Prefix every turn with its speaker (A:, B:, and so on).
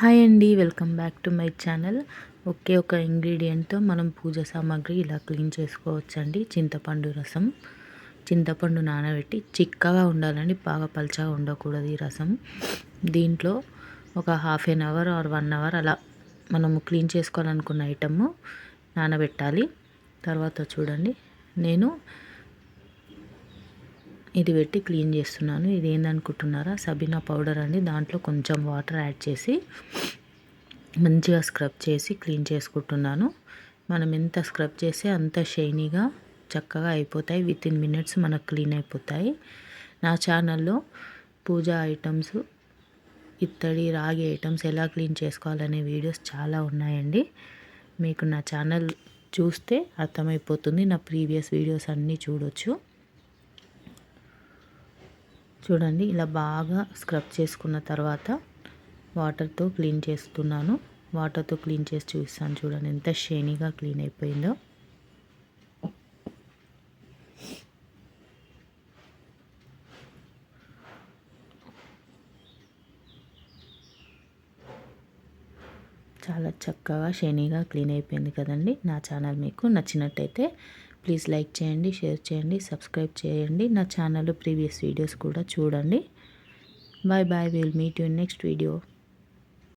A: Hi అండి welcome back to my channel ఒకే ఒక ఇంగ్రీడియంట్తో మనం పూజ సామాగ్రి ఇలా క్లీన్ చేసుకోవచ్చండి. చింతపండు రసం. చింతపండు నానబెట్టి చిక్కగా ఉండాలండి. బాగా పల్చగా ఉండకూడదు ఈ రసం. దీంట్లో ఒక half an hour or one hour అలా మనము క్లీన్ చేసుకోవాలనుకున్న ఐటమ్ నానబెట్టాలి. తర్వాత చూడండి. నేను ఇది పెట్టి క్లీన్ చేస్తున్నాను. ఇది ఏందనుకుంటున్నారా? సబీనా పౌడర్ అండి. దాంట్లో కొంచెం వాటర్ యాడ్ చేసి మంచిగా స్క్రబ్ చేసి క్లీన్ చేసుకుంటున్నాను. మనం ఎంత స్క్రబ్ చేస్తే అంత షైనీగా చక్కగా అయిపోతాయి. విత్ ఇన్ మినిట్స్ మనకు క్లీన్ అయిపోతాయి. నా ఛానల్లో పూజా ఐటమ్స్ ఇత్తడి రాగి ఐటమ్స్ ఎలా క్లీన్ చేసుకోవాలనే వీడియోస్ చాలా ఉన్నాయండి. మీకు నా ఛానల్ చూస్తే అర్థమైపోతుంది. నా ప్రీవియస్ వీడియోస్ అన్నీ చూడొచ్చు. చూడండి ఇలా బాగా స్క్రబ్ చేసుకున్న తర్వాత వాటర్తో క్లీన్ చేస్తున్నాను. వాటర్తో క్లీన్ చేసి చూస్తాను చూడండి ఎంత షేనీగా క్లీన్ అయిపోయిందో. చాలా చక్కగా షేనీగా క్లీన్ అయిపోయింది కదండి. నా ఛానల్ మీకు నచ్చినట్టయితే ప్లీజ్ లైక్ చేయండి షేర్ చేయండి సబ్స్క్రైబ్ చేయండి. నా ఛానల్లో ప్రీవియస్ వీడియోస్ కూడా చూడండి. Bye bye will meet you next video